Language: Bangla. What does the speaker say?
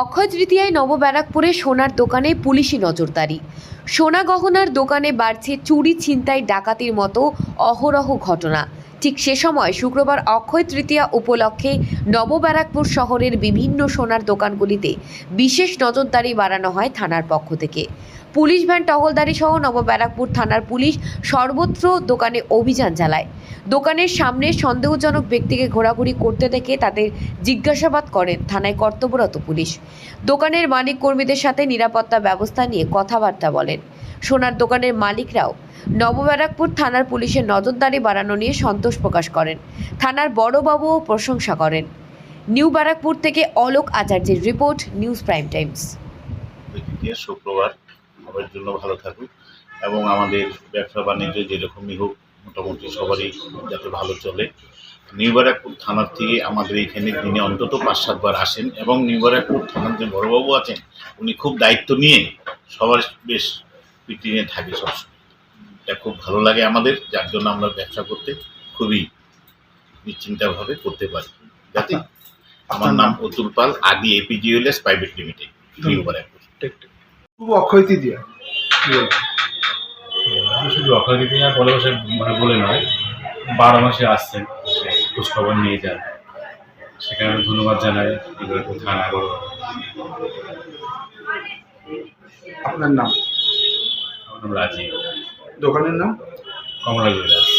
অক্ষয় তৃতীয়ায় নবব্যারাকপুরে সোনার দোকানে পুলিশি নজরদারি। সোনা গহনার দোকানে বাড়ছে চুরি, ছিনতাই, ডাকাতির মতো অহরহ ঘটনা। ঠিক সে সময় শুক্রবার অক্ষয় তৃতীয়া উপলক্ষে নব ব্যারাকপুর শহরের বিভিন্ন সোনার দোকানগুলিতে বিশেষ নজরদারি বাড়ানো হয় থানার পক্ষ থেকে। পুলিশ ভ্যান, টহলদারি সহ নবব্যারাকপুর থানার পুলিশ সর্বত্র দোকানে অভিযান চালায়। দোকানের সামনে সন্দেহজনক ব্যক্তিকে ঘোরাঘুরি করতে দেখে তাদের জিজ্ঞাসাবাদ করেন থানায় কর্তব্যরত পুলিশ। দোকানের মালিক কর্মীদের সাথে নিরাপত্তা ব্যবস্থা নিয়ে কথাবার্তা বলেন। সোনার দোকানের মালিকরাও নবব্যারাকপুর থানার পুলিশের নজরদারি বাড়ানো নিয়ে সন্তোষ প্রকাশ করেন। থানার বড়বাবুও প্রশংসা করেন। নিউ ব্যারাকপুর থেকে অলোক আচার্যের রিপোর্ট, নিউজ প্রাইম টাইমস। শুক্রবার সবার জন্য ভালো থাকুক এবং আমাদের ব্যবসা বাণিজ্য যেরকমই হোক মোটামুটি সবারই যাতে ভালো চলে। নিউ ব্যারাকপুর থানার থেকে আমাদের এখানে দিনে অন্তত পাঁচ সাতবার আসেন এবং নিউ ব্যারাকপুর থানার যে বড়বাবু আছেন উনি খুব দায়িত্ব নিয়ে সবার বেশ পিটি থাকে সবসময়। এটা খুব ভালো লাগে আমাদের যার জন্য আমরা ব্যবসা করতে খুবই নিশ্চিন্তভাবে করতে পারি। যাতে আমার নাম Atul Pal Adi APGLS private limited new Barrackpore. শুভ অক্ষয় তৃতীয়া শুধু অক্ষয়দিকে আর বলে বসে মানে বলে নয় বারো মাসে আসছেন খোঁজখবর নিয়ে যান। সেখানে ধন্যবাদ জানাই থানা বড় আপনার নাম? আমার নাম রাজীব। দোকানের নাম? কমলা জুয়েলার্স।